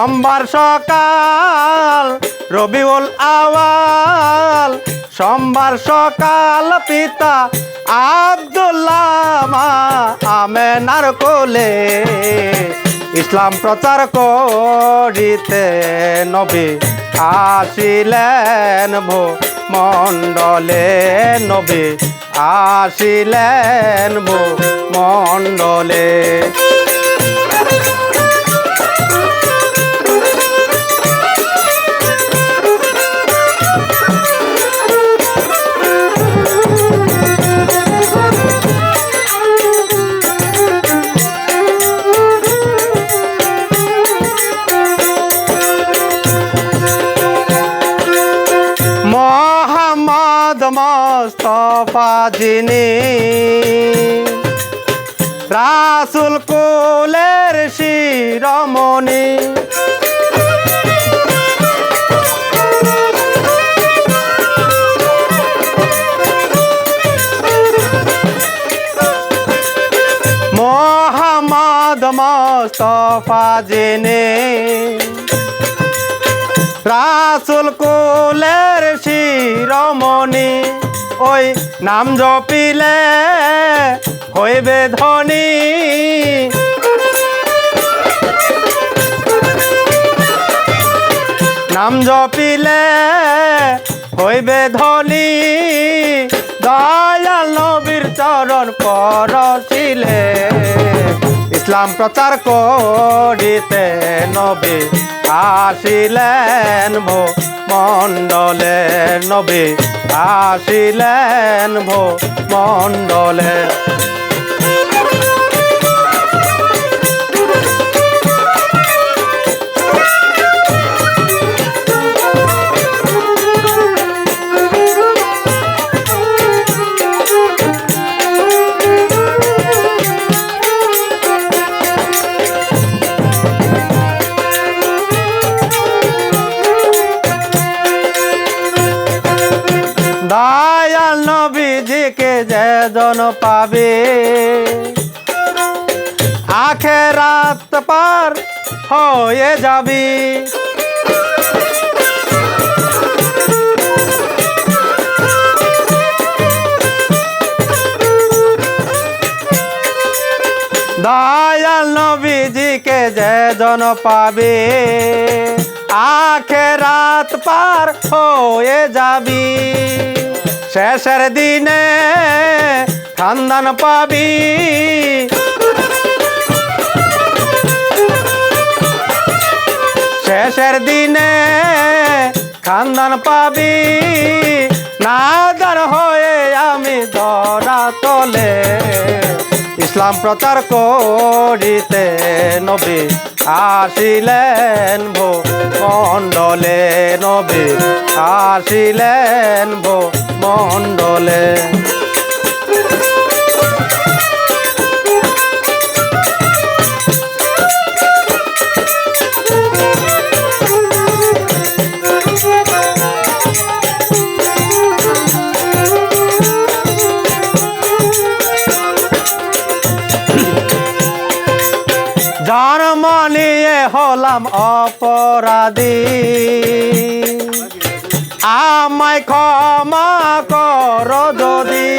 সোমবার সকাল, রবিউল আওয়াল। সোমবার সকাল পিতা আব্দুল্লাহ মা আমেনার কোলে। ইসলাম প্রচার করিতে নবী আসিলেন ভো মণ্ডলে। নবী আসিলেন ভো মণ্ডলে। যিনি রাসুল কুলের শিরমণি। মোহাম্মদ মোস্তফা যিনি রাসুল কুলের শিরমণি, ওই নাম জপিলে হইবে ধনী। নাম জপিলে হইবে ধনী। দয়াল নবীর চরণ পরশিলে, ইসলাম প্রচার করিতে নবী আসিলেন ভো মণ্ডলে নবী। আসিলেন ভো মণ্ডলে নবীজিকে যে জন পাবে। আখে রাত পার হয়ে যাবি। দয়াল নবীজিকে যে জন পাবে, আখে রাত পার হয়ে যাবি। শেষের দিনে খানদান পাবি। শেষের দিনে খানদান পাবি। ইসলাম প্রচার করিতে নবী আসিলেন ভো মণ্ডলে নবী আসিলেন ভো মণ্ডলে। জন্ম নিয়ে হলাম অপরাধী। আমায় ক্ষমা কর যদি।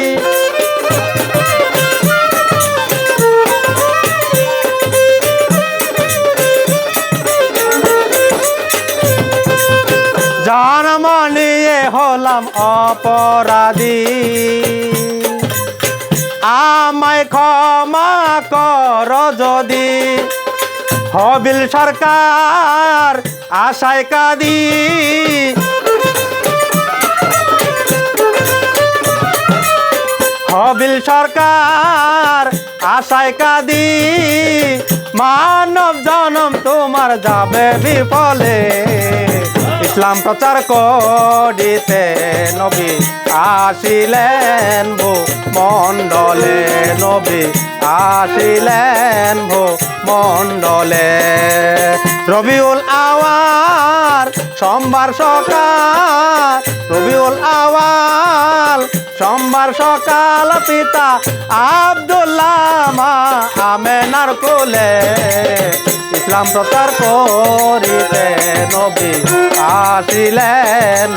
জন্ম নিয়ে হলাম অপরাধী। আমায় ক্ষমা কর যদি। হবিল সরকার আশায় কাদি। হবিল সরকার আশায় কাদি। মানব জনম তোমার যাবে বিফলে। ইসলাম প্রচার করিতে নবী আসিলেন ভো মণ্ডলে। নবী আসিলেন ভো মণ্ডলে। রবিউল আওয়ার সোমবার সকাল, রবিউল আওয়াল সোমবার সকাল, পিতা আব্দুল্লাহ মা আমেনার কোলে। ইসলাম প্রচার করিতে নবী আসিলেন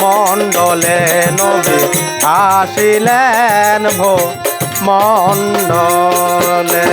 মণ্ডলে নবী আসিলেন ভো মণ্ডলে।